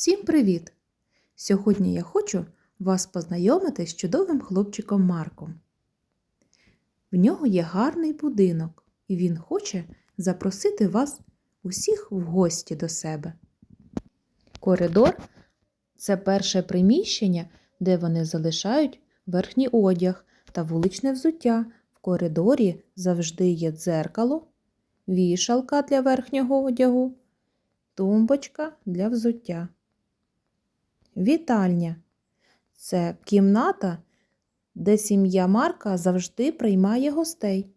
Всім привіт! Сьогодні я хочу вас познайомити з чудовим хлопчиком Марком. В нього є гарний будинок, і він хоче запросити вас усіх в гості до себе. Коридор це перше приміщення, де вони залишають верхній одяг та вуличне взуття. В коридорі завжди є дзеркало, вішалка для верхнього одягу, тумбочка для взуття. Вітальня це кімната, де сім'я Марка завжди приймає гостей.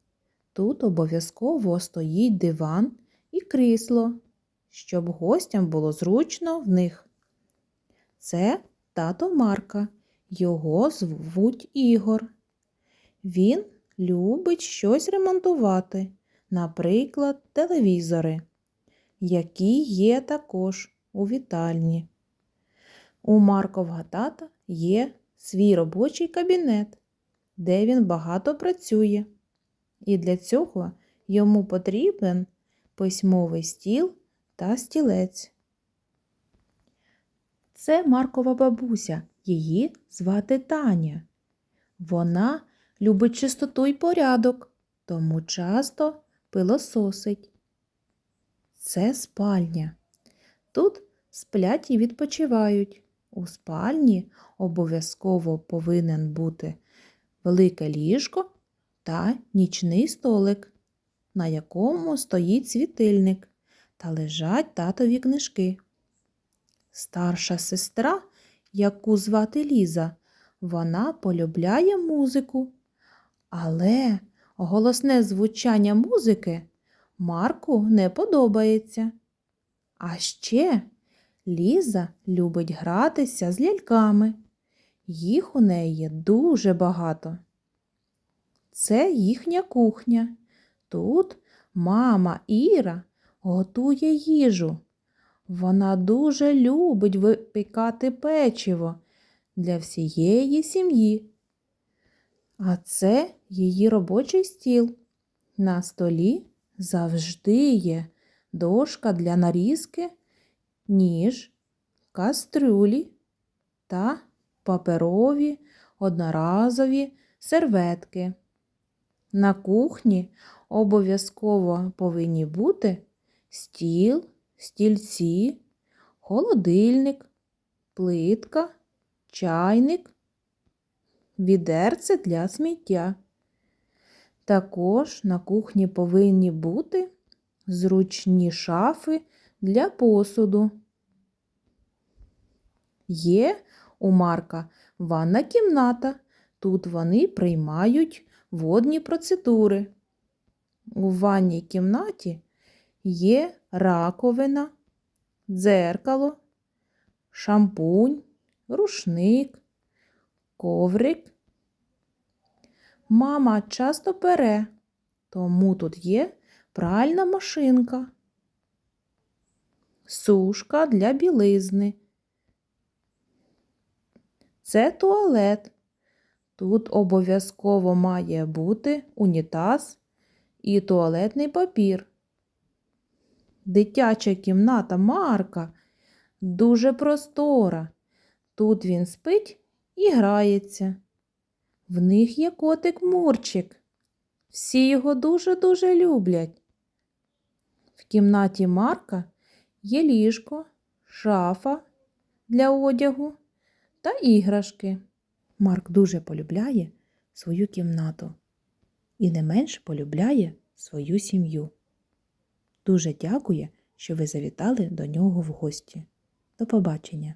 Тут обов'язково стоїть диван і крісло, щоб гостям було зручно в них. Це тато Марка. Його звуть Ігор. Він любить щось ремонтувати, наприклад, телевізори, які є також у вітальні. У Маркового тата є свій робочий кабінет, де він багато працює. І для цього йому потрібен письмовий стіл та стілець. Це Маркова бабуся, її звати Таня. Вона любить чистоту й порядок, тому часто пилососить. Це спальня. Тут сплять і відпочивають. У спальні обов'язково повинен бути велике ліжко та нічний столик, на якому стоїть світильник та лежать татові книжки. Старша сестра, яку звати Ліза, вона полюбляє музику, але голосне звучання музики Марку не подобається. А ще Ліза любить гратися з ляльками. Їх у неї дуже багато. Це їхня кухня. Тут мама Іра готує їжу. Вона дуже любить випікати печиво для всієї сім'ї. А це її робочий стіл. На столі завжди є дошка для нарізки ніж, кастрюлі та паперові одноразові серветки. На кухні обов'язково повинні бути стіл, стільці, холодильник, плитка, чайник, відерце для сміття. Також на кухні повинні бути зручні шафи для посуду. Є у Марка ванна кімната. Тут вони приймають водні процедури. У ванній кімнаті є раковина, дзеркало, шампунь, рушник, коврик. Мама часто пере, тому тут є пральна машинка сушка для білизни. Це туалет. Тут обов'язково має бути унітаз і туалетний папір. Дитяча кімната Марка дуже простора. Тут він спить і грається. В них є котик Мурчик. Всі його дуже-дуже люблять. В кімнаті Марка Є ліжко, шафа для одягу та іграшки. Марк дуже полюбляє свою кімнату і не менш полюбляє свою сім'ю. Дуже дякує, що ви завітали до нього в гості. До побачення!